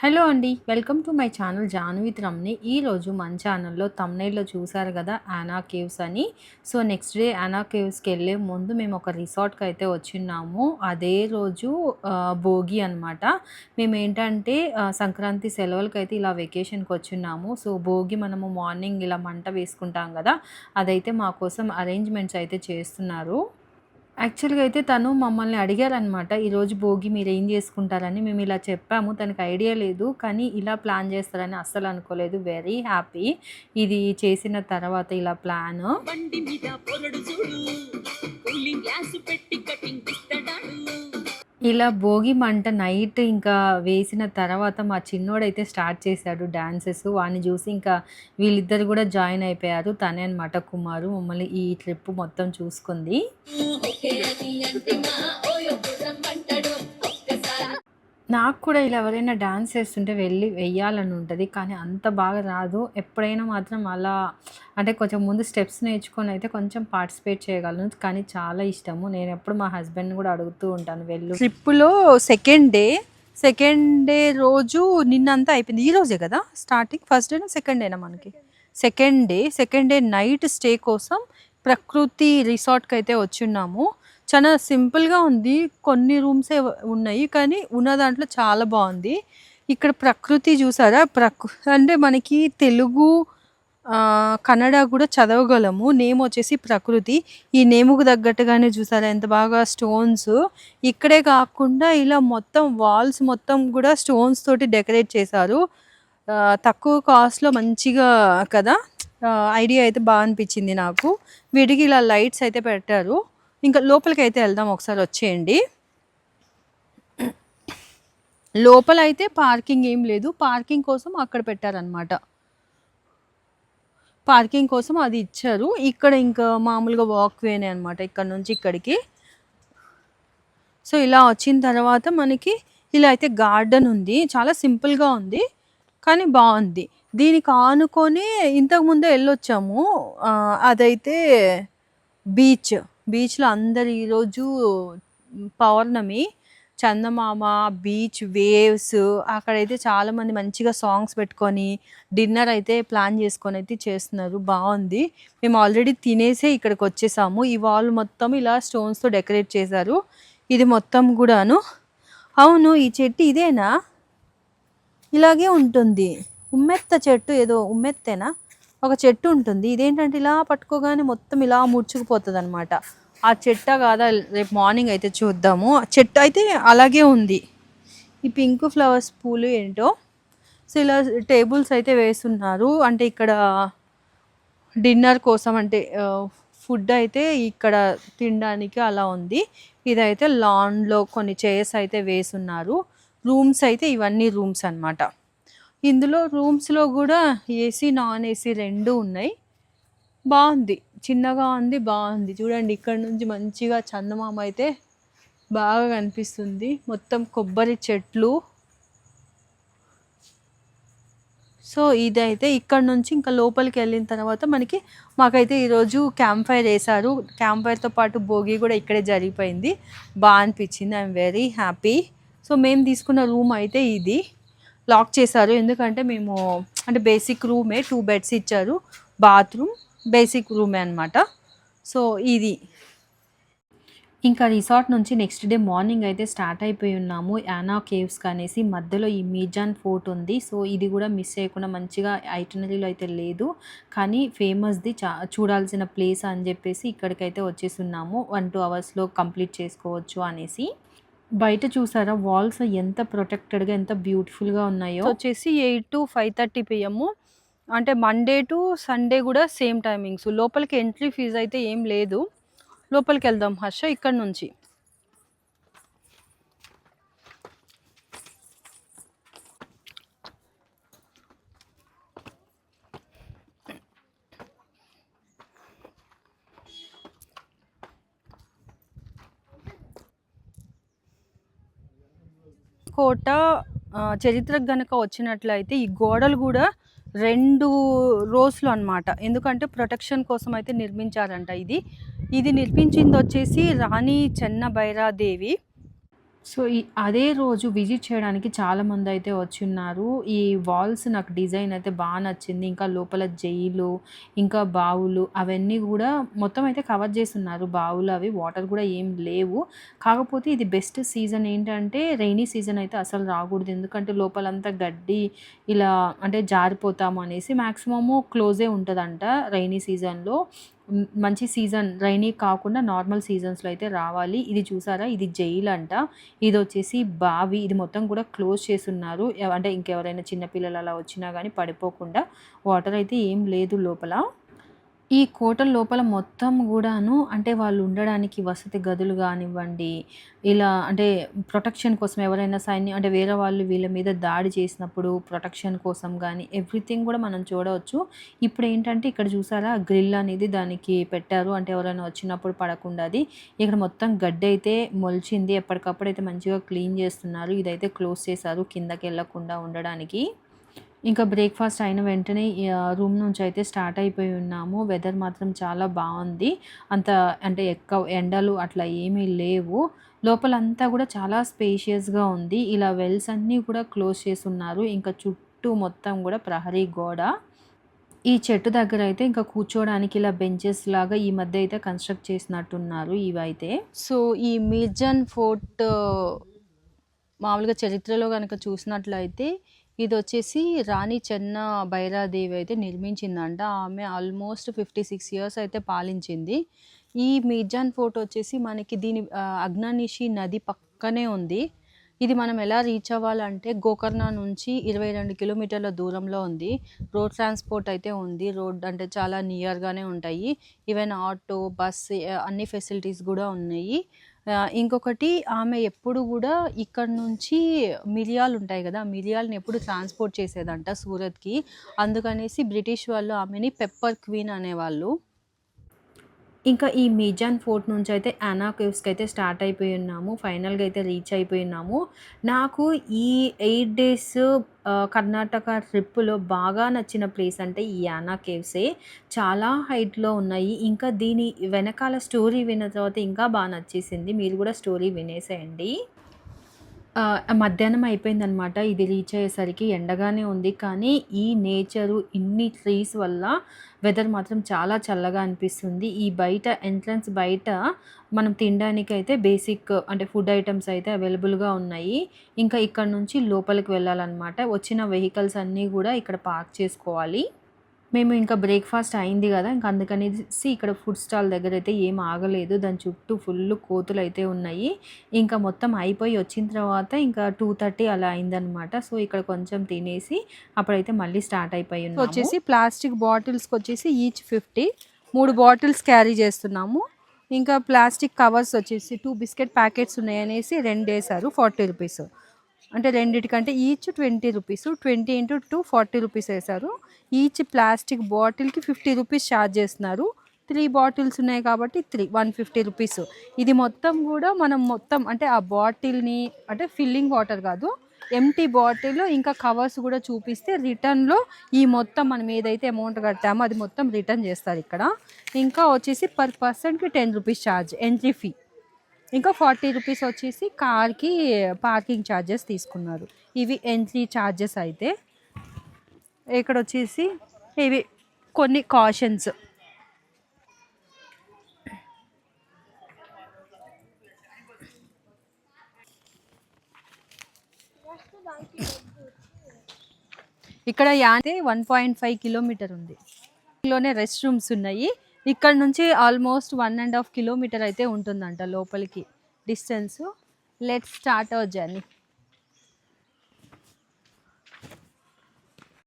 Hello అండి welcome to my channel Janvi Ramni. ఈరోజు మన ఛానల్లో తమ్నైల్లో చూసారు కదా యానా కేవ్స్ అని. సో నెక్స్ట్ డే యానా కేవ్స్కి వెళ్ళే ముందు మేము ఒక రిసార్ట్కి అయితే వచ్చిన్నాము. అదే రోజు భోగి అనమాట మేము ఏంటంటే సంక్రాంతి సెలవులకి అయితే ఇలా వెకేషన్కి వచ్చిన్నాము. సో భోగి మనము మార్నింగ్ ఇలా మంట వేసుకుంటాం కదా అదైతే మా కోసం అరేంజ్మెంట్స్ అయితే చేస్తున్నారు. యాక్చువల్గా అయితే తను మమ్మల్ని అడిగారనమాట ఈరోజు భోగి మీరు ఏం చేసుకుంటారని మేము ఇలా చెప్పాము తనకి ఐడియా లేదు కానీ ఇలా ప్లాన్ చేస్తారని అస్సలు అనుకోలేదు వెరీ హ్యాపీ ఇది చేసిన తర్వాత ఇలా ప్లాన్. బండి మీద పొరడు చూడు కూలింగ్ గ్లాస్ పెట్టి కటింగ్ ఇలా భోగి మంట నైట్ ఇంకా వేసిన తర్వాత మా చిన్నోడైతే స్టార్ట్ చేశాడు డాన్సెస్. వాడిని చూసి ఇంకా వీళ్ళిద్దరు కూడా జాయిన్ అయిపోయారు. తనే అనమాట కుమారు. మమ్మల్ని ఈ ట్రిప్ మొత్తం చూసుకుంది. నాకు కూడా ఇలా ఎవరైనా డ్యాన్స్ చేస్తుంటే వెళ్ళి వెయ్యాలని ఉంటుంది కానీ అంత బాగా రాదు. ఎప్పుడైనా మాత్రం అలా అంటే కొంచెం ముందు స్టెప్స్ నేర్చుకొని అయితే కొంచెం పార్టిసిపేట్ చేయగలను కానీ చాలా ఇష్టము. నేను ఎప్పుడు మా హస్బెండ్ కూడా అడుగుతూ ఉంటాను వెళ్ళు. ట్రిప్లో సెకండ్ డే సెకండ్ డే రోజు నిన్నంతా అయిపోయింది. ఈ రోజే కదా? స్టార్టింగ్ ఫస్ట్ డేనా సెకండ్ డేనా మనకి? Second day second day night stay కోసం ప్రకృతి రిసార్ట్కి అయితే వచ్చున్నాము. చాలా సింపుల్గా ఉంది. కొన్ని రూమ్సే ఉన్నాయి. కానీ ఉన్న దాంట్లో చాలా బాగుంది. ఇక్కడ ప్రకృతి చూసారా? ప్రకృ అంటే మనకి తెలుగు కన్నడ కూడా చదవగలము. నేమ్ వచ్చేసి ప్రకృతి. ఈ నేముకు తగ్గట్టుగానే చూసారా? ఎంత బాగా స్టోన్స్. ఇక్కడే కాకుండా ఇలా మొత్తం వాల్స్ మొత్తం కూడా స్టోన్స్ తోటి డెకరేట్ చేశారు. తక్కువ కాస్ట్లో మంచిగా కదా? ఐడియా అయితే బాగా అనిపించింది నాకు. వీటికి ఇలా లైట్స్ అయితే పెట్టారు. ఇంకా లోపలికి అయితే వెళ్దాం ఒకసారి వచ్చేయండి. లోపల అయితే పార్కింగ్ ఏం లేదు. పార్కింగ్ కోసం అక్కడ పెట్టారనమాట పార్కింగ్ కోసం అది ఇచ్చారు. ఇక్కడ ఇంకా మామూలుగా వాక్వేనే అనమాట ఇక్కడ నుంచి ఇక్కడికి. సో ఇలా వచ్చిన తర్వాత మనకి ఇలా అయితే గార్డెన్ ఉంది. చాలా సింపుల్గా ఉంది కానీ బాగుంది. దీనికి ఆనుకొని ఇంతకుముందే వెళ్ళొచ్చాము. అదైతే బీచ్ బీచ్లో అందరు ఈరోజు పౌర్ణమి చందమామ బీచ్ వేవ్స్ అక్కడైతే చాలామంది మంచిగా సాంగ్స్ పెట్టుకొని డిన్నర్ అయితే ప్లాన్ చేసుకొని అయితే చేస్తున్నారు. బాగుంది. మేము ఆల్రెడీ తినేసే ఇక్కడికి వచ్చేసాము. ఈ వాల్ మొత్తం ఇలా స్టోన్స్తో డెకరేట్ చేశారు. ఇది మొత్తం కూడాను. అవును ఈ చెట్టు ఇదేనా? ఇలాగే ఉంటుంది. ఉమ్మెత్త చెట్టు ఏదో ఉమ్మెత్తేనా? ఒక చెట్టు ఉంటుంది. ఇదేంటంటే ఇలా పట్టుకోగానే మొత్తం ఇలా ముడుచుకుపోతుంది అనమాట ఆ చెట్ట కాదా రేపు మార్నింగ్ అయితే చూద్దాము. ఆ చెట్టు అయితే అలాగే ఉంది. ఈ పింక్ ఫ్లవర్స్ పూలు ఏంటో. సో ఇలా టేబుల్స్ అయితే వేస్తున్నారు. అంటే ఇక్కడ డిన్నర్ కోసం అంటే ఫుడ్ అయితే ఇక్కడ తినడానికి అలా ఉంది. ఇదైతే లాన్లో కొన్ని చైర్స్ అయితే వేసున్నారు. రూమ్స్ అయితే ఇవన్నీ రూమ్స్ అనమాట ఇందులో రూమ్స్లో కూడా ఏసీ నాన్ ఏసీ రెండు ఉన్నాయి. బాగుంది చిన్నగా ఉంది బాగుంది చూడండి ఇక్కడ నుంచి మంచిగా చందమామ అయితే బాగా కనిపిస్తుంది. మొత్తం కొబ్బరి చెట్లు. సో ఇదైతే ఇక్కడ నుంచి ఇంకా లోపలికి వెళ్ళిన తర్వాత మనకి మాకైతే ఈరోజు క్యాంప్ ఫైర్ వేశారు. క్యాంప్ ఫైర్తో పాటు భోగి కూడా ఇక్కడే జరిగిపోయింది. బాగా అనిపించింది. I'm very happy. సో మేము తీసుకున్న రూమ్ అయితే ఇది. లాక్ చేశారు. ఎందుకంటే మేము అంటే బేసిక్ రూమే టూ బెడ్స్ ఇచ్చారు. బాత్రూమ్ బేసిక్ రూమే అనమాట సో ఇది. ఇంకా రిసార్ట్ నుంచి నెక్స్ట్ డే మార్నింగ్ అయితే స్టార్ట్ అయిపోయి ఉన్నాము. యానా కేవ్స్ అనేసి మధ్యలో ఈ మీజాన్ ఫోర్ట్ ఉంది. సో ఇది కూడా మిస్ చేయకుండా మంచిగా ఐటనరీలో అయితే లేదు. కానీ ఫేమస్ది చా చూడాల్సిన ప్లేస్ అని చెప్పేసి ఇక్కడికైతే వచ్చేసి ఉన్నాము వన్ టూ అవర్స్లో కంప్లీట్ చేసుకోవచ్చు అనేసి. బయట చూసారా? వాల్స్ ఎంత ప్రొటెక్టెడ్గా ఎంత బ్యూటిఫుల్గా ఉన్నాయో? వచ్చేసి eight to five thirty PM. అంటే మండే టు సండే కూడా సేమ్ టైమింగ్స్. లోపలికి ఎంట్రీ ఫీజు అయితే ఏం లేదు. లోపలికి వెళ్దాం హర్ష ఇక్కడ నుంచి. కోట చరిత్రకు గనక వచ్చినట్లయితే ఈ గోడలు కూడా రెండు రోస్లు అన్నమాట. ఎందుకంటే ప్రొటెక్షన్ కోసం అయితే నిర్మించారంట ఇది. ఇది నిర్మించింది వచ్చేసి రాణి చెన్న భైరాదేవి సో, ఈ అదే రోజు విజిట్ చేయడానికి చాలామంది అయితే వచ్చి ఉన్నారు ఈ వాల్స్ నాకు డిజైన్ అయితే బాగా నచ్చింది. ఇంకా లోపల జైలు, ఇంకా బావులు అవన్నీ కూడా మొత్తం అయితే కవర్ చేస్తున్నారు బావులు అవి వాటర్ కూడా ఏం లేవు. కాకపోతే ఇది బెస్ట్ సీజన్ ఏంటంటే రెయినీ సీజన్ అయితే అసలు రాకూడదు. ఎందుకంటే లోపలంతా గడ్డి ఇలా అంటే జారిపోతాము అనేసి మ్యాక్సిమము క్లోజే ఉంటుందంట రెయినీ సీజన్‌లో. మంచి సీజన్ రైనీ కాకుండా నార్మల్ సీజన్స్‌లో అయితే రావాలి. ఇది చూసారా? ఇది జైల్ అంట ఇది వచ్చేసి బావి. ఇది మొత్తం కూడా క్లోజ్ చేస్తున్నారు అంటే ఇంకెవరైనా చిన్నపిల్లలు అలా వచ్చినా కానీ పడిపోకుండా. వాటర్ అయితే ఏం లేదు లోపల. ఈ కోట లోపల మొత్తం గూడాను అంటే వాళ్ళు ఉండడానికి వసతి గదులు గానివ్వండి, ఇలా అంటే ప్రొటెక్షన్ కోసం ఎవరైనా సైన్యం అంటే వేరే వాళ్ళు వీళ్ళ మీద దాడి చేసినప్పుడు ప్రొటెక్షన్ కోసం గానీ ఎవ్రీథింగ్ గూడా మనం చూడవచ్చు. ఇప్పుడేంటంటే ఇక్కడ చూసారా? గ్రిల్ అనేది దానికి పెట్టారు. అంటే ఎవరైనా వచ్చినప్పుడు పడకుండా అది. ఇక్కడ మొత్తం గడ్డయితే మొలిచింది. ఎప్పటికప్పుడైతే మంచిగా క్లీన్ చేస్తున్నారు. ఇదైతే క్లోజ్ చేశారు కిందకెళ్ళకుండా ఉండడానికి. ఇంకా బ్రేక్‌ఫాస్ట్ అయిన వెంటనే రూమ్ నుంచి అయితే స్టార్ట్ అయిపోయి ఉన్నాము. వెదర్ మాత్రం చాలా బాగుంది అంత అంటే ఎక్కువ ఎండలు అట్లా ఏమీ లేవు. లోపలంతా కూడా చాలా స్పేషియస్‌గా ఉంది. ఇలా వెల్స్ అన్నీ కూడా క్లోజ్ చేసున్నారు. ఇంకా చుట్టూ మొత్తం కూడా ప్రహరీ గోడ. ఈ చెట్టు దగ్గర అయితే ఇంకా కూర్చోవడానికి ఇలా బెంచెస్ లాగా ఈ మధ్య అయితే కన్‌స్ట్రక్ట్ చేసినట్టున్నారు ఇవైతే. సో, ఈ మీర్జాన్ ఫోర్ట్ మామూలుగా చరిత్రలో కనుక చూసినట్లయితే ఇది వచ్చేసి రాణి చెన్న భైరాదేవి అయితే నిర్మించిందంట. ఆమె ఆల్మోస్ట్ 56 ఇయర్స్ అయితే పాలించింది. ఈ మీర్జాన్ ఫోర్ట్ వచ్చేసి మనకి దీని అగ్ననిషి అగ్నానిషి నది పక్కనే ఉంది. ఇది మనం ఎలా రీచ్ అవ్వాలంటే గోకర్ణ నుంచి 22 కిలోమీటర్ల దూరంలో ఉంది. రోడ్ ట్రాన్స్‌పోర్ట్ అయితే ఉంది. రోడ్ అంటే చాలా నియర్‌గానే ఉంటాయి. ఈవెన్ ఆటో, బస్ అన్ని ఫెసిలిటీస్ కూడా ఉన్నాయి. ఇంకొకటి ఆమె ఎప్పుడు కూడా ఇక్కడి నుంచి మిరియాలుంటాయి కదా మిరియాలని ఎప్పుడు ట్రాన్స్‌పోర్ట్ చేసేదంట సూరత్‌కి. అందుకనేసి బ్రిటిష్ వాళ్ళు ఆమెని పెప్పర్ క్వీన్ అనేవాళ్ళు. ఇంకా ఈ మిజాన్ ఫోర్ట్ నుంచి అయితే యానా అయితే స్టార్ట్ అయిపోయి ఉన్నాము. ఫైనల్‌గా అయితే రీచ్ అయిపోయి ఉన్నాము. నాకు ఈ ఎయిట్ డేస్ కర్ణాటక ట్రిప్‌లో బాగా నచ్చిన ప్లేస్ అంటే ఈ యానా కేవ్సే. చాలా హైట్‌లో ఉన్నాయి. ఇంకా దీని వెనకాల స్టోరీ విన్న తర్వాత ఇంకా బాగా నచ్చేసింది. మీరు కూడా స్టోరీ వినేసేయండి. మధ్యాహ్నం అయిపోయిందనమాట. ఇది రీచ్ అయ్యేసరికి ఎండగానే ఉంది. కానీ ఈ నేచరు ఇన్ని ట్రీస్ వల్ల వెదర్ మాత్రం చాలా చల్లగా అనిపిస్తుంది. ఈ బయట ఎంట్రన్స్ బయట మనం తినడానికి అయితే బేసిక్ అంటే ఫుడ్ ఐటమ్స్ అయితే అవైలబుల్‌గా ఉన్నాయి. ఇంకా ఇక్కడ నుంచి లోపలికి వెళ్ళాలన్నమాట వచ్చిన వెహికల్స్ అన్నీ కూడా ఇక్కడ పార్క్ చేసుకోవాలి. మేము ఇంకా బ్రేక్‌ఫాస్ట్ అయింది గదా! ఇంక అందుకనేసి ఇక్కడ ఫుడ్ స్టాల్ దగ్గరైతే ఏం ఆగలేదు. దాని చుట్టూ ఫుల్లు కోతులైతే ఉన్నాయి. ఇంకా మొత్తం అయిపోయి వచ్చిన తర్వాత ఇంకా 2:30 అలా అయిందనమాట. సో, ఇక్కడ కొంచెం తినేసి అప్పుడైతే మళ్ళీ స్టార్ట్ అయిపోయి. వచ్చేసి ప్లాస్టిక్ బాటిల్స్‌కొచ్చేసి ఈచ్ 50 3 బాటిల్స్ క్యారీ చేస్తున్నాము. ఇంకా ప్లాస్టిక్ కవర్స్ వచ్చేసి 2 బిస్కెట్ ప్యాకెట్స్ ఉన్నాయనేసి రెండేశారు. 40 రూపీస్. అంటే రెండిటికంటే ఈచ్ 20 రూపీస్. 20 ఇంటూ 2 40 రూపీస్ వేశారు ఈచ్ ప్లాస్టిక్ బాటిల్‌కి 50 రూపీస్ ఛార్జ్ చేస్తున్నారు. త్రీ బాటిల్స్ ఉన్నాయి కాబట్టి 3 150 రూపీస్. ఇది మొత్తం కూడా మనం మొత్తం అంటే ఆ బాటిల్‌ని అంటే ఫిల్లింగ్ వాటర్ కాదు. ఎంటీ బాటిల్ ఇంకా కవర్స్ కూడా చూపిస్తే రిటర్న్‌లో ఈ మొత్తం మనం ఏదైతే అమౌంట్ కట్టామో అది మొత్తం రిటర్న్ చేస్తారు ఇక్కడ ఇంకా వచ్చేసి పర్ పర్సన్‌కి 10 రూపీస్ ఛార్జ్ ఎంట్రీ ఫీ. ఇంకా 40 రూపీస్ వచ్చేసి కార్‌కి పార్కింగ్ చార్జెస్ తీసుకున్నారు. ఇవి ఎంట్రీ చార్జెస్ అయితే. ఇక్కడ వచ్చేసి ఇవి కొన్ని కాషన్స్. ఇక్కడ యానే 1.5 కిలోమీటర్ ఉంది. లోనే రెస్ట్ రూమ్స్ ఉన్నాయి. ఇక్కడ నుంచి almost one and half kilometer అయితే ఉంటుందంట లోపలికి distance. Let's start our journey.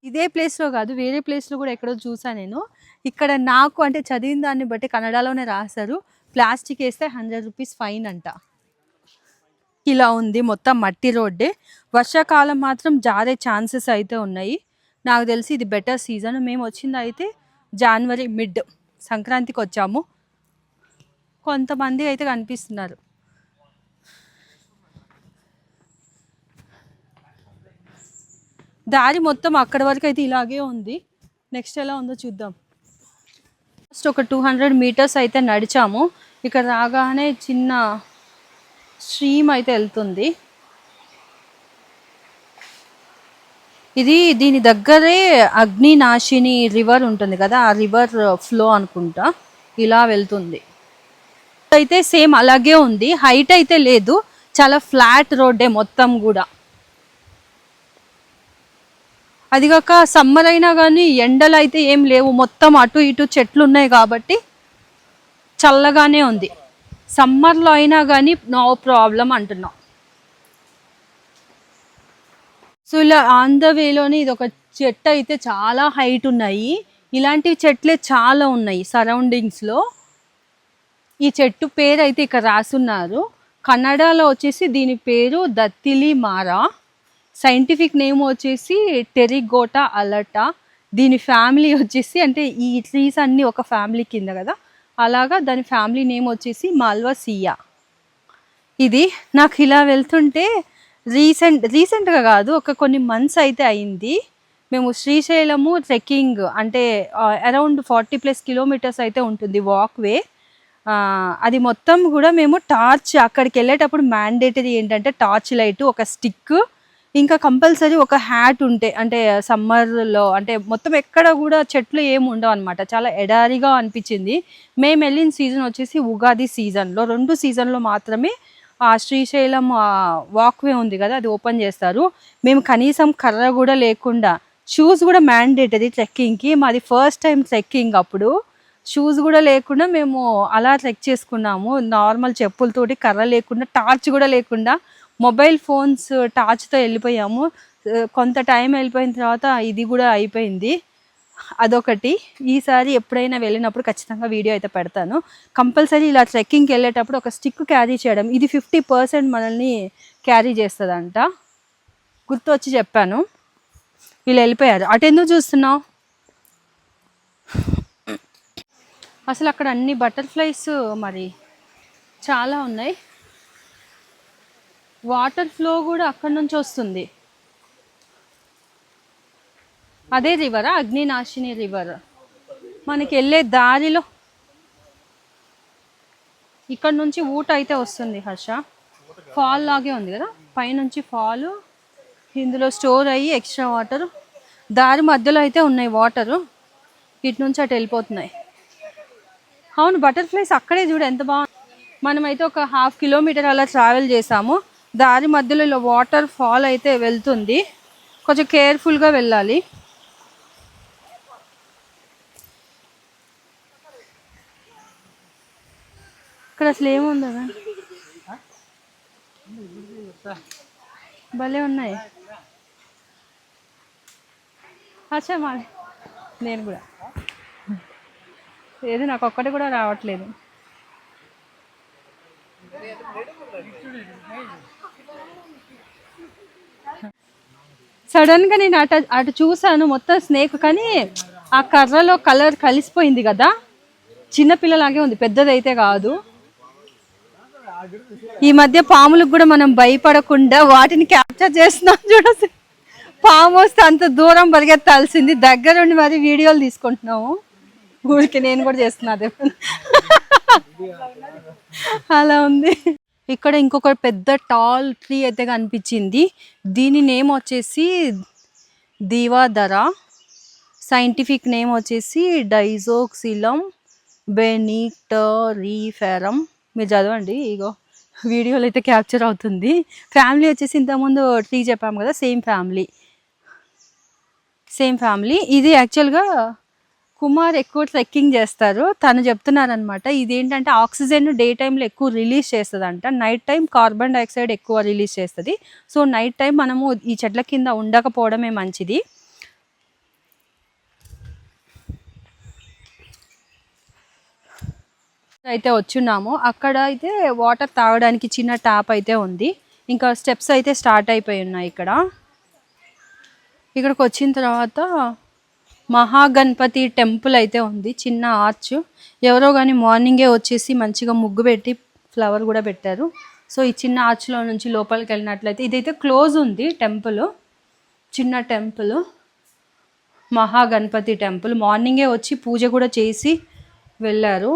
ఇదే ప్లేస్‌లో కాదు వేరే ప్లేస్‌లో కూడా ఎక్కడో చూసా నేను. ఇక్కడ నాకు అంటే చదివిన దాన్ని బట్టి కన్నడలోనే రాశారు. ప్లాస్టిక్ వేస్తే హండ్రెడ్ రూపీస్ ఫైన్ అంట. ఇలా ఉంది మొత్తం మట్టి రోడ్డే. వర్షాకాలం మాత్రం జారే ఛాన్సెస్ అయితే ఉన్నాయి. నాకు తెలిసి ఇది బెటర్ సీజన్. మేము వచ్చింది అయితే జాన్వరి మిడ్ సంక్రాంతికి వచ్చాము కొంతమంది అయితే కనిపిస్తున్నారు. దారి మొత్తం అక్కడి అయితే ఇలాగే ఉంది. నెక్స్ట్ ఎలా ఉందో చూద్దాం. ఫస్ట్ ఒక 200 మీటర్స్ అయితే నడిచాము. ఇక్కడ రాగానే చిన్న స్ట్రీమ్ అయితే వెళ్తుంది ఇది దీని దగ్గరే అగ్నినాశిని రివర్ ఉంటుంది కదా ఆ రివర్ ఫ్లో అనుకుంటా. ఇలా వెళ్తుంది. అయితే సేమ్ అలాగే ఉంది. హైట్ అయితే లేదు. చాలా ఫ్లాట్ రోడ్డే మొత్తం కూడా. అది కాక సమ్మర్ అయినా కానీ ఎండలు అయితే ఏం లేవు. మొత్తం అటు ఇటు చెట్లు ఉన్నాయి కాబట్టి చల్లగానే ఉంది. సమ్మర్లో అయినా కానీ నో ప్రాబ్లం అంటున్నాం. సో ఇలా ఆన్ ద వేలోనే ఇది ఒక చెట్టు అయితే చాలా హైట్ ఉన్నాయి. ఇలాంటి చెట్లే చాలా ఉన్నాయి సరౌండింగ్స్లో ఈ చెట్టు పేరు అయితే ఇక్కడ రాసున్నారు. కన్నడలో వచ్చేసి దీని పేరు దత్తిలి మారా. సైంటిఫిక్ నేమ్ వచ్చేసి టెరిగోటా అలటా. దీని ఫ్యామిలీ వచ్చేసి అంటే ఈ ట్రీస్ అన్నీ ఒక ఫ్యామిలీ కింద కదా. అలాగా దాని ఫ్యామిలీ నేమ్ వచ్చేసి మాల్వా సియా. ఇది నాకు ఇలా వెళ్తుంటే రీసెంట్ రీసెంట్గా కాదు ఒక కొన్ని మంత్స్ అయితే అయింది. మేము శ్రీశైలము ట్రెక్కింగ్ అంటే అరౌండ్ ఫార్టీ ప్లస్ కిలోమీటర్స్ అయితే ఉంటుంది వాక్వే. అది మొత్తం కూడా మేము టార్చ్ అక్కడికి వెళ్ళేటప్పుడు మ్యాండేటరీ ఏంటంటే టార్చ్ లైట్ ఒక స్టిక్ ఇంకా కంపల్సరీ ఒక హ్యాట్ ఉంటే అంటే సమ్మర్లో అంటే మొత్తం ఎక్కడ కూడా చెట్లు ఏమి ఉండవు అనమాట చాలా ఎడారిగా అనిపించింది. మేము వెళ్ళిన సీజన్ వచ్చేసి ఉగాది సీజన్లో రెండు సీజన్లో మాత్రమే ఆ శ్రీశైలం వాక్వే ఉంది కదా అది ఓపెన్ చేస్తారు. మేము కనీసం కర్ర కూడా లేకుండా షూస్ కూడా మ్యాండేటరీ ట్రెక్కింగ్కి మాది ఫస్ట్ టైం ట్రెక్కింగ్ అప్పుడు. షూస్ కూడా లేకుండా మేము అలా ట్రెక్ చేసుకున్నాము. నార్మల్ చెప్పులతోటి కర్ర లేకుండా టార్చ్ కూడా లేకుండా మొబైల్ ఫోన్స్ టార్చ్తో వెళ్ళిపోయాము. కొంత టైం వెళ్ళిపోయిన తర్వాత ఇది కూడా అయిపోయింది. అదొకటి. ఈసారి ఎప్పుడైనా వెళ్ళినప్పుడు ఖచ్చితంగా వీడియో అయితే పెడతాను. కంపల్సరీ ఇలా ట్రెక్కింగ్కి వెళ్ళేటప్పుడు ఒక స్టిక్ క్యారీ చేయడం ఇది ఫిఫ్టీ పర్సెంట్ మనల్ని క్యారీ చేస్తుందంట. గుర్తు వచ్చి చెప్పాను. వీళ్ళు వెళ్ళిపోయారు. అటు ఎందుకు చూస్తున్నావు? అసలు అక్కడ అన్ని బటర్ఫ్లైస్ మరి చాలా ఉన్నాయి. వాటర్ ఫ్లో కూడా అక్కడ నుంచి వస్తుంది. అదే రివరా? అగ్నినాశిని రివర్? మనకి వెళ్ళే దారిలో ఇక్కడ నుంచి ఊట అయితే వస్తుంది హర్ష. ఫాల్ లాగే ఉంది కదా? పైనుంచి ఫాల్ ఇందులో స్టోర్ అయ్యి ఎక్స్ట్రా వాటర్ దారి మధ్యలో అయితే ఉన్నాయి వాటరు ఇటు నుంచి అటు వెళ్ళిపోతున్నాయి. అవును బటర్ఫ్లైస్ అక్కడే చూడు ఎంత బాగుంది. మనమైతే ఒక హాఫ్ కిలోమీటర్ అలా ట్రావెల్ చేసాము. దారి మధ్యలో ఇలా వాటర్ ఫాల్ అయితే వెళ్తుంది. కొంచెం కేర్ఫుల్గా వెళ్ళాలి. ఇక్కడ అసలు ఏముందా భలే ఉన్నాయి. అచ్చా మా నేను కూడా. ఏది నాకు ఒక్కటి కూడా రావట్లేదు. సడన్గా నేను అటు అటు చూసాను మొత్తం స్నేక్ కానీ ఆ కర్రలో కలర్ కలిసిపోయింది కదా. చిన్నపిల్లలాగే ఉంది పెద్దదైతే కాదు. ఈ మధ్య పాములకు కూడా మనం భయపడకుండా వాటిని క్యాప్చర్ చేస్తున్నాం చూడసి పాము వస్తే అంత దూరం పరిగెత్తాల్సింది. దగ్గరుండి మరి వీడియోలు తీసుకుంటున్నాము. ఊరికి నేను కూడా చేస్తున్నా అదే అలా ఉంది. ఇక్కడ ఇంకొక పెద్ద టాల్ ట్రీ అయితే కనిపించింది. దీని నేమ్ వచ్చేసి దీవాధర సైంటిఫిక్ నేమ్ వచ్చేసి డైజోక్సిలం బెనిటరీఫెరం మీరు చదవండి ఇగో వీడియోలో అయితే క్యాప్చర్ అవుతుంది. ఫ్యామిలీ వచ్చేసి ఇంతకుముందు ట్రీ చెప్పాము కదా సేమ్ ఫ్యామిలీ. Same family. ఇది యాక్చువల్గా కుమార్ ఎక్కువ ట్రెక్కింగ్ చేస్తారు. తను చెప్తున్నారనమాట ఇదేంటంటే ఆక్సిజన్ డే టైంలో ఎక్కువ రిలీజ్ చేస్తుందంట. నైట్ టైం కార్బన్ డైఆక్సైడ్ ఎక్కువ రిలీజ్ చేస్తుంది. సో నైట్ టైం మనము ఈ చెట్ల కింద ఉండకపోవడమే మంచిది. అయితే వచ్చున్నాము. అక్కడ అయితే వాటర్ తాగడానికి చిన్న ట్యాప్ అయితే ఉంది. ఇంకా స్టెప్స్ అయితే స్టార్ట్ అయిపోయి ఉన్నాయి ఇక్కడ. ఇక్కడికి వచ్చిన తర్వాత మహాగణపతి టెంపుల్ అయితే ఉంది. చిన్న ఆర్చ్. ఎవరో కానీ మార్నింగే వచ్చేసి మంచిగా ముగ్గు పెట్టి ఫ్లవర్ కూడా పెట్టారు. సో ఈ చిన్న ఆర్చ్లో నుంచి లోపలికి వెళ్ళినట్లయితే ఇదైతే క్లోజ్ ఉంది టెంపుల్. చిన్న టెంపుల్. మహాగణపతి టెంపుల్. మార్నింగే వచ్చి పూజ కూడా చేసి వెళ్ళారు.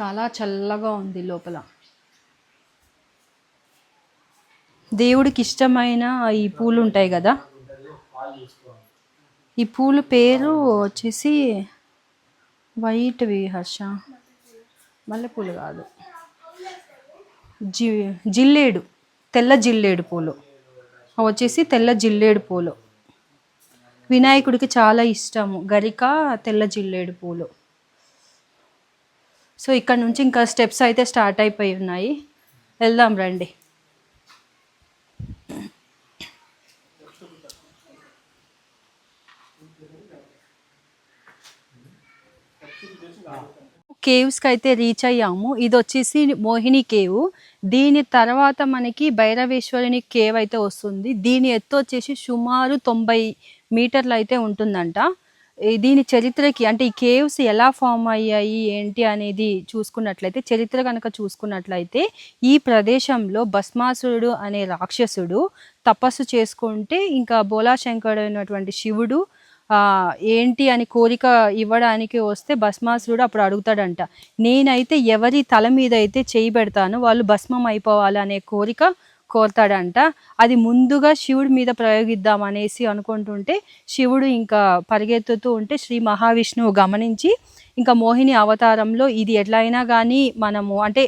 చాలా చల్లగా ఉంది లోపల. దేవుడికి ఇష్టమైన ఈ పూలు ఉంటాయి కదా? ఈ పూలు పేరు వచ్చేసి వైట్వి హర్ష. మల్లెపూలు కాదు. జి జిల్లేడు తెల్ల జిల్లేడు పూలు. వచ్చేసి తెల్ల జిల్లేడు పూలు. వినాయకుడికి చాలా ఇష్టము. గరిక తెల్ల జిల్లేడు పూలు. సో ఇక్కడ నుంచి ఇంకా స్టెప్స్ అయితే స్టార్ట్ అయిపోయి ఉన్నాయి. వెళ్దాం రండి. కేవ్స్కి అయితే రీచ్ అయ్యాము. ఇది వచ్చేసి మోహిని కేవ్. దీని తర్వాత మనకి భైరవేశ్వరుని కేవ్ అయితే వస్తుంది. దీని ఎత్తు వచ్చేసి సుమారు తొంభై మీటర్లు అయితే ఉంటుందంట. దీని చరిత్రకి అంటే ఈ కేవ్స్ ఎలా ఫామ్ అయ్యాయి ఏంటి అనేది చూసుకున్నట్లయితే చరిత్ర కనుక చూసుకున్నట్లయితే ఈ ప్రదేశంలో భస్మాసురుడు అనే రాక్షసుడు తపస్సు చేసుకుంటే ఇంకా బోలాశంకరుడు అయినటువంటి శివుడు ఏంటి అని కోరిక ఇవ్వడానికి వస్తే భస్మాసురుడు అప్పుడు అడుగుతాడంట. నేనైతే ఎవరి తల మీద అయితే చేయి పెడతానో వాళ్ళు భస్మం అయిపోవాలి అనే కోరిక కోరతాడంట. అది ముందుగా శివుడి మీద ప్రయోగిద్దాం అనేసి అనుకుంటుంటే శివుడు ఇంకా పరిగెత్తుతూ ఉంటే శ్రీ మహావిష్ణువు గమనించి ఇంకా మోహిని అవతారంలో ఇది ఎట్లయినా కానీ మనము అంటే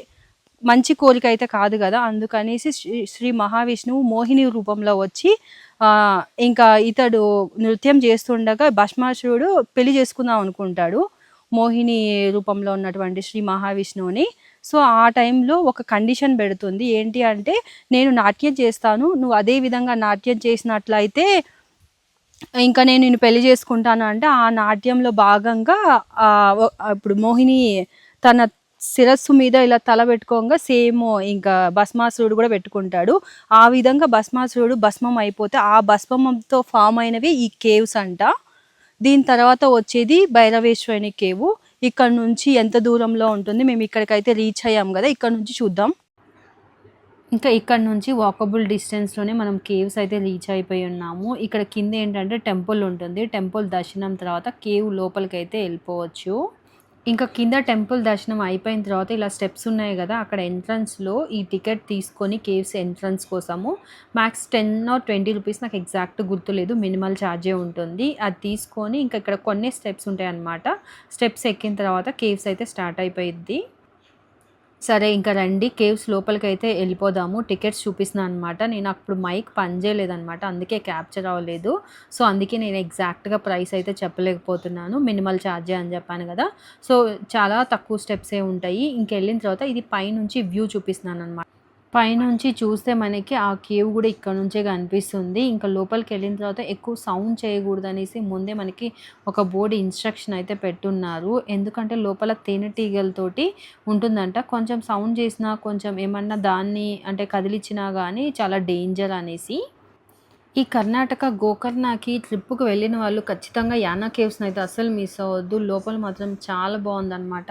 మంచి కోరిక అయితే కాదు కదా. అందుకనేసి శ్రీ శ్రీ మహావిష్ణువు మోహిని రూపంలో వచ్చి ఇంకా ఇతడు నృత్యం చేస్తుండగా భస్మాసురుడు పెళ్ళి చేసుకుందాం అనుకుంటాడు మోహిని రూపంలో ఉన్నటువంటి శ్రీ మహావిష్ణువుని. సో ఆ టైంలో ఒక కండిషన్ పెడుతుంది. ఏంటి అంటే నేను నాట్యం చేస్తాను నువ్వు అదే విధంగా నాట్యం చేసినట్లయితే ఇంకా నేను నిన్ను పెళ్ళి చేసుకుంటాను అంటే ఆ నాట్యంలో భాగంగా ఇప్పుడు మోహిని తన శిరస్సు మీద ఇలా తల పెట్టుకోగా సేమ్ ఇంకా భస్మాసురుడు కూడా పెట్టుకుంటాడు. ఆ విధంగా భస్మాసురుడు భస్మం అయిపోతే ఆ భస్మంతో ఫామ్ అయినవి ఈ కేవ్స్ అంట. దీని తర్వాత వచ్చేది భైరవేశ్వరుని కేవు ఇక్కడ నుంచి ఎంత దూరంలో ఉంటుంది మేము ఇక్కడికైతే రీచ్ అయ్యాం కదా ఇక్కడ నుంచి చూద్దాం. ఇంకా ఇక్కడ నుంచి వాకబుల్ డిస్టెన్స్లోనే మనం కేవ్స్ అయితే రీచ్ అయిపోయి ఉన్నాము. ఇక్కడ కింద ఏంటంటే టెంపుల్ ఉంటుంది. టెంపుల్ దర్శనం తర్వాత కేవ్ లోపలికి అయితే వెళ్ళిపోవచ్చు. ఇంకా కింద టెంపుల్ దర్శనం అయిపోయిన తర్వాత ఇలా స్టెప్స్ ఉన్నాయి కదా అక్కడ ఎంట్రన్స్లో ఈ టికెట్ తీసుకొని కేవ్స్ ఎంట్రన్స్ కోసము. Max ten or twenty rupees నాకు ఎగ్జాక్ట్ గుర్తులేదు మినిమల్ ఛార్జే ఉంటుంది. అది తీసుకొని ఇంకా ఇక్కడ కొన్ని స్టెప్స్ ఉంటాయి అన్నమాట స్టెప్స్ ఎక్కిన తర్వాత కేవ్స్ అయితే స్టార్ట్ అయిపోయింది సరే ఇంకా రండి. కేవ్స్ లోపలికి అయితే వెళ్ళిపోదాము. టికెట్స్ చూపిస్తున్నాను అనమాట నేను అప్పుడు మైక్ పనిచేయలేదనమాట అందుకే క్యాప్చర్ అవ్వలేదు. సో అందుకే నేను ఎగ్జాక్ట్గా ప్రైస్ అయితే చెప్పలేకపోతున్నాను. మినిమల్ ఛార్జే అని చెప్పాను కదా. సో చాలా తక్కువ స్టెప్సే ఉంటాయి. ఇంకెళ్ళిన తర్వాత ఇది పైనుంచి వ్యూ చూపిస్తున్నాను అనమాట పైనుంచి చూస్తే మనకి ఆ కేవ్ కూడా ఇక్కడ నుంచే కనిపిస్తుంది. ఇంకా లోపలికి వెళ్ళిన తర్వాత ఎక్కువ సౌండ్ చేయకూడదు అనేసి ముందే మనకి ఒక బోర్డు ఇన్స్ట్రక్షన్ అయితే పెట్టున్నారు. ఎందుకంటే లోపల తేనెటీగలతోటి ఉంటుందంట. కొంచెం సౌండ్ చేసినా కొంచెం ఏమన్నా దాన్ని అంటే కదిలిచ్చినా కానీ చాలా డేంజర్ అనేసి ఈ కర్ణాటక గోకర్ణకి ట్రిప్కి వెళ్ళిన వాళ్ళు ఖచ్చితంగా యానా కేవ్స్ని అయితే అస్సలు మిస్ అవ్వద్దు. లోపల మాత్రం చాలా బాగుందన్నమాట.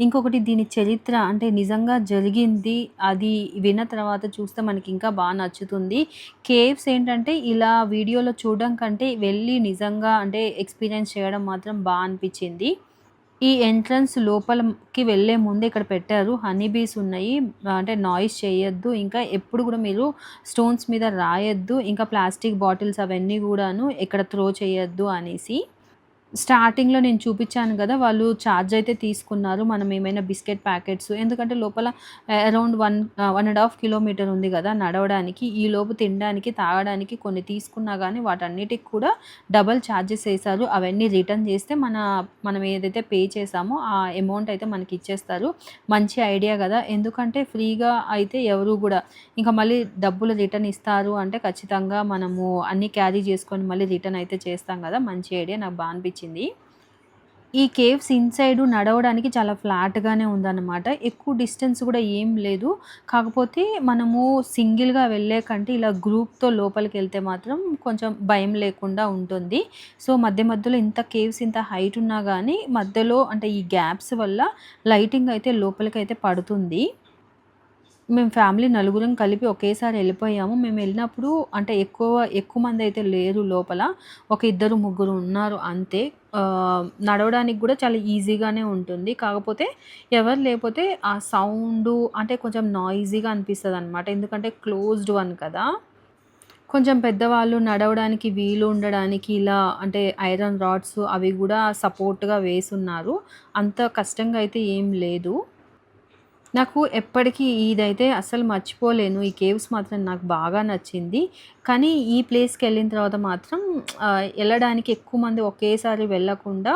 ఇంకొకటి దీని చరిత్ర అంటే నిజంగా జరిగింది అది విన్న తర్వాత చూస్తే మనకి ఇంకా బాగా నచ్చుతుంది. కేవ్స్ ఏంటంటే ఇలా వీడియోలో చూడడం కంటే వెళ్ళి నిజంగా అంటే ఎక్స్పీరియన్స్ చేయడం మాత్రం బాగా అనిపించింది. ఈ ఎంట్రన్స్ లోపలికి వెళ్ళే ముందు ఇక్కడ పెట్టారు హనీ బీస్ ఉన్నాయి. అంటే నాయిస్ చేయొద్దు. ఇంకా ఎప్పుడు కూడా మీరు స్టోన్స్ మీద రాయొద్దు. ఇంకా ప్లాస్టిక్ బాటిల్స్ అవన్నీ కూడాను ఇక్కడ త్రో చేయొద్దు అనేసి. స్టార్టింగ్లో నేను చూపించాను కదా వాళ్ళు ఛార్జ్ అయితే తీసుకున్నారు. మనం ఏమైనా బిస్కెట్ ప్యాకెట్స్ ఎందుకంటే లోపల around one one and half kilometer ఉంది కదా నడవడానికి. ఈ లోపు తినడానికి తాగడానికి కొన్ని తీసుకున్నా కానీ వాటన్నిటికి కూడా డబల్ ఛార్జెస్ వేశారు. అవన్నీ రిటర్న్ చేస్తే మన మనం ఏదైతే పే చేసామో ఆ అమౌంట్ అయితే మనకి ఇచ్చేస్తారు. మంచి ఐడియా కదా. ఎందుకంటే ఫ్రీగా అయితే ఎవరు కూడా ఇంకా మళ్ళీ డబ్బులు రిటర్న్ ఇస్తారు అంటే ఖచ్చితంగా మనము అన్నీ క్యారీ చేసుకొని మళ్ళీ రిటర్న్ అయితే చేస్తాం కదా. మంచి ఐడియా నాకు బాగా అనిపించింది. ఈ కేవ్స్ ఇన్సైడ్ నడవడానికి చాలా ఫ్లాట్గానే ఉందన్నమాట. ఎక్కువ డిస్టెన్స్ కూడా ఏం లేదు. కాకపోతే మనము సింగిల్గా వెళ్ళే కంటే ఇలా గ్రూప్తో లోపలికి వెళ్తే మాత్రం కొంచెం భయం లేకుండా ఉంటుంది. సో మధ్య మధ్యలో ఇంత కేవ్స్ ఇంత హైట్ ఉన్నా కానీ మధ్యలో అంటే ఈ గ్యాప్స్ వల్ల లైటింగ్ అయితే లోపలికి అయితే పడుతుంది. మేము ఫ్యామిలీ నలుగురం కలిపి ఒకేసారి వెళ్ళిపోయాము. మేము వెళ్ళినప్పుడు అంటే ఎక్కువ ఎక్కువ మంది అయితే లేరు లోపల. ఒక ఇద్దరు ముగ్గురు ఉన్నారు అంతే. నడవడానికి కూడా చాలా ఈజీగానే ఉంటుంది. కాకపోతే ఎవరు లేకపోతే ఆ సౌండ్ అంటే కొంచెం నాయిజీగా అనిపిస్తుంది అనమాట ఎందుకంటే క్లోజ్డ్ వన్ కదా. కొంచెం పెద్దవాళ్ళు నడవడానికి వీలు ఉండడానికి ఇలా అంటే ఐరన్ రాడ్స్ అవి కూడా సపోర్ట్గా వేసున్నారు. అంత కష్టంగా అయితే ఏం లేదు. నాకు ఎప్పటికీ ఇదైతే అసలు మర్చిపోలేను. ఈ కేవ్స్ మాత్రం నాకు బాగా నచ్చింది. కానీ ఈ ప్లేస్కి వెళ్ళిన తర్వాత మాత్రం వెళ్ళడానికి ఎక్కువ మంది ఒకేసారి వెళ్ళకుండా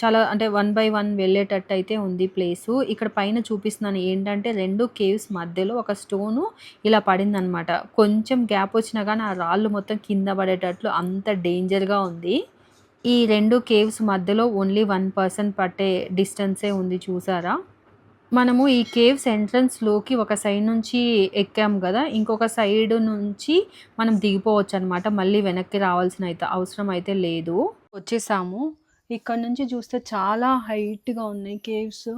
చాలా అంటే వన్ బై వన్ వెళ్ళేటట్టు అయితే ఉంది ప్లేసు. ఇక్కడ పైన చూపిస్తున్నాను ఏంటంటే రెండు కేవ్స్ మధ్యలో ఒక స్టోను ఇలా పడిందనమాట. కొంచెం గ్యాప్ వచ్చినా కానీ ఆ రాళ్ళు మొత్తం కింద పడేటట్లు అంత డేంజర్గా ఉంది. ఈ రెండు కేవ్స్ మధ్యలో ఓన్లీ వన్ పర్సన్ పట్టే డిస్టెన్సే ఉంది చూసారా? మనము ఈ కేవ్స్ ఎంట్రన్స్లోకి ఒక సైడ్ నుంచి ఎక్కాము కదా ఇంకొక సైడ్ నుంచి మనం దిగిపోవచ్చు అనమాట మళ్ళీ వెనక్కి రావాల్సిన అయితే అవసరం అయితే లేదు. వచ్చేసాము. ఇక్కడ నుంచి చూస్తే చాలా హైట్గా ఉన్నాయి కేవ్స్.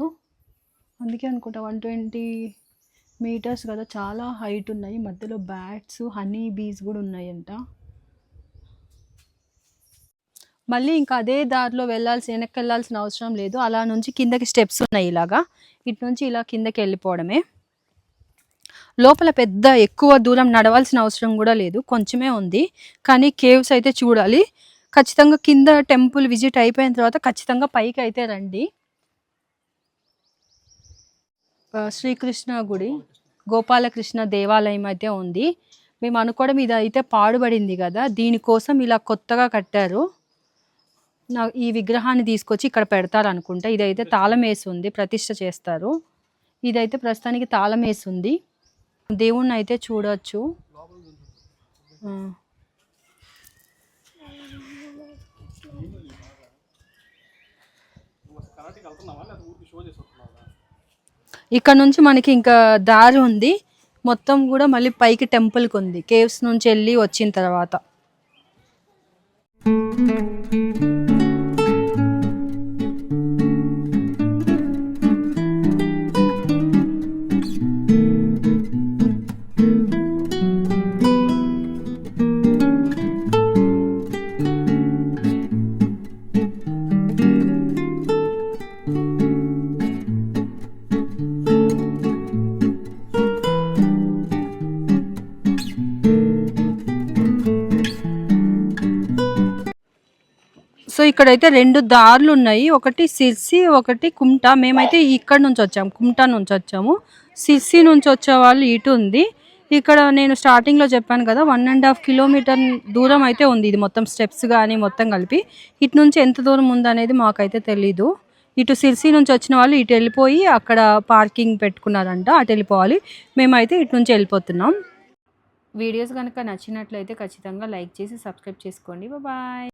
అందుకే అనుకుంటా వన్ ట్వంటీ మీటర్స్ కదా చాలా హైట్ ఉన్నాయి. మధ్యలో బ్యాట్స్ హనీ బీస్ కూడా ఉన్నాయంట. మళ్ళీ ఇంకా అదే దారిలో వెళ్ళాల్సి వెనక్కి వెళ్ళాల్సిన అవసరం లేదు. అలా నుంచి కిందకి స్టెప్స్ ఉన్నాయి ఇలాగా. ఇటు నుంచి ఇలా కిందకి వెళ్ళిపోవడమే. లోపల పెద్ద ఎక్కువ దూరం నడవాల్సిన అవసరం కూడా లేదు. కొంచెమే ఉంది. కానీ కేవ్స్ అయితే చూడాలి. ఖచ్చితంగా కింద టెంపుల్ విజిట్ అయిపోయిన తర్వాత ఖచ్చితంగా పైకి అయితే రండి. శ్రీకృష్ణ గుడి గోపాలకృష్ణ దేవాలయం అయితే ఉంది. మేము అనుకోవడం ఇది అయితే పాడుబడింది కదా. దీనికోసం ఇలా కొత్తగా కట్టారు. నా ఈ విగ్రహాన్ని తీసుకొచ్చి ఇక్కడ పెడతారు అనుకుంటా ఇదైతే తాళం వేసి ఉంది ప్రతిష్ట చేస్తారు. ఇదైతే ప్రస్తుతానికి తాళం వేసి ఉంది దేవుణ్ణి అయితే చూడొచ్చు. ఆ. ఇక్కడ నుంచి మనకి ఇంకా దారి ఉంది. మొత్తం కూడా మళ్ళీ పైకి టెంపుల్కి ఉంది. కేవ్స్ నుంచి వెళ్ళి వచ్చిన తర్వాత. సో ఇక్కడైతే రెండు దారులు ఉన్నాయి. ఒకటి సిర్సి ఒకటి కుమ్టా మేమైతే ఇక్కడ నుంచి వచ్చాము కుమ్టా నుంచి వచ్చాము. సిర్సి నుంచి వచ్చే వాళ్ళు ఇటు ఉంది. ఇక్కడ నేను స్టార్టింగ్లో చెప్పాను కదా వన్ అండ్ హాఫ్ కిలోమీటర్ దూరం అయితే ఉంది ఇది మొత్తం స్టెప్స్ కానీ మొత్తం కలిపి. ఇటు నుంచి ఎంత దూరం ఉందనేది మాకైతే తెలీదు. ఇటు సిర్సి నుంచి వచ్చిన వాళ్ళు ఇటు వెళ్ళిపోయి అక్కడ పార్కింగ్ పెట్టుకున్నారంట అటు వెళ్ళిపోవాలి. మేమైతే ఇటు నుంచి వెళ్ళిపోతున్నాం. వీడియోస్ కనుక నచ్చినట్లయితే ఖచ్చితంగా లైక్ చేసి సబ్స్క్రైబ్ చేసుకోండి. బాయ్